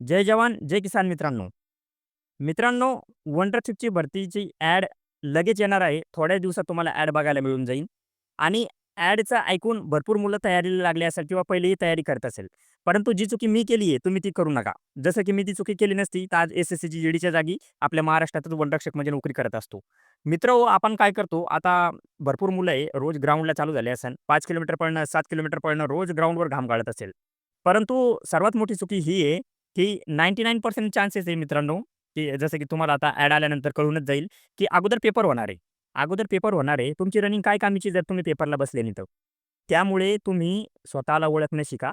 जय जवान जय किसान मित्रांनो. मित्रांनो वंडरशिपची भरतीची ॲड लगेच येणार आहे. थोड्या दिवसात तुम्हाला ॲड बघायला मिळून जाईल. आणि ॲडचं ऐकून भरपूर मुलं तयारीला लागली असेल किंवा पहिलेही तयारी करत असेल. परंतु जी चुकी मी केली आहे तुम्ही ती करू नका. जसं की मी ती चुकी केली नसती तर आज एस एस सीची जी डीच्या जागी आपल्या महाराष्ट्रातच वनरक्षक म्हणजे नोकरी करत असतो. मित्र हो, आपण काय करतो आता भरपूर मुलं आहे रोज ग्राउंडला चालू झाले असेल पाच किलोमीटर पळणं सात किलोमीटर पळणं रोज ग्राउंडवर घाम गाळत असेल. परंतु सर्वात मोठी चुकी ही आहे की नाईन्टी नाईन पर्सेंट चान्सेस आहे मित्रांनो की जसं की तुम्हाला आता ॲड आल्यानंतर कळूनच जाईल की अगोदर पेपर होणार आहे. अगोदर पेपर होणार आहे तुमची रनिंग काय कामीची जर तुम्ही पेपरला बसले नाही तर. त्यामुळे तुम्ही स्वतःला ओळखणं शिका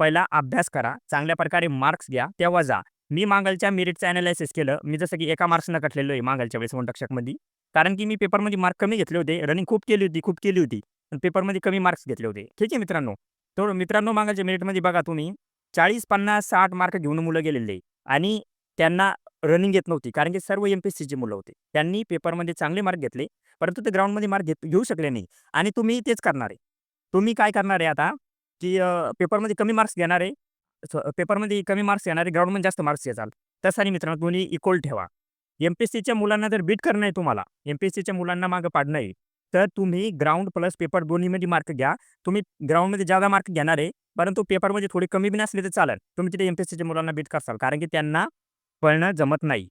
पहिला अभ्यास करा चांगल्या प्रकारे मार्क्स घ्या तेव्हा जा. मी मागलच्या मेरिटचं ॲनालायसिस केलं मी जसं की एका मार्क्सनं कटलेलो आहे मागलच्या वेळेस वनरक्षकमध्ये कारण की मी पेपरमध्ये मार्क कमी घेतले होते रनिंग खूप केली होती खूप केली होती. पण पेपरमध्ये कमी मार्क्स घेतले होते. ठीक आहे मित्रांनो. तर मित्रांनो मागलच्या मेरिटमध्ये बघा तुम्ही चाळीस पन्नास साठ मार्क घेऊन मुलं गेलेले. आणि त्यांना रनिंग येत नव्हती कारण की सर्व एम पी एस मुलं होते. त्यांनी पेपरमध्ये चांगले मार्क घेतले परंतु ते ग्राउंडमध्ये मार्क घेत घेऊ शकले नाही. आणि तुम्ही तेच करणार आहे. तुम्ही काय करणार आहे आता की पेपरमध्ये कमी मार्क्स घेणार आहे. पेपरमध्ये कमी मार्क्स येणारे ग्राउंडमध्ये जास्त मार्क्स घ्याल तसं आणि मित्रांनो दोन्ही इक्वल ठेवा. एम पी एस सीच्या मुलांना जर बीट करणं आहे तुम्हाला एम पी एस सीच्या मुलांना मागं पाडणं आहे तर तुम्ही ग्राउंड प्लस पेपर दोन्हीमध्ये मार्क घ्या. तुम्ही ग्राउंडमध्ये ज्यादा मार्क घेणार आहे परंतु पेपरमध्ये थोडी कमी बी नसले तर चालेल. तुम्ही तिथे एम पी एस सीच्या मुलांना बीट करसाल कारण की त्यांना पळणं जमत नाही.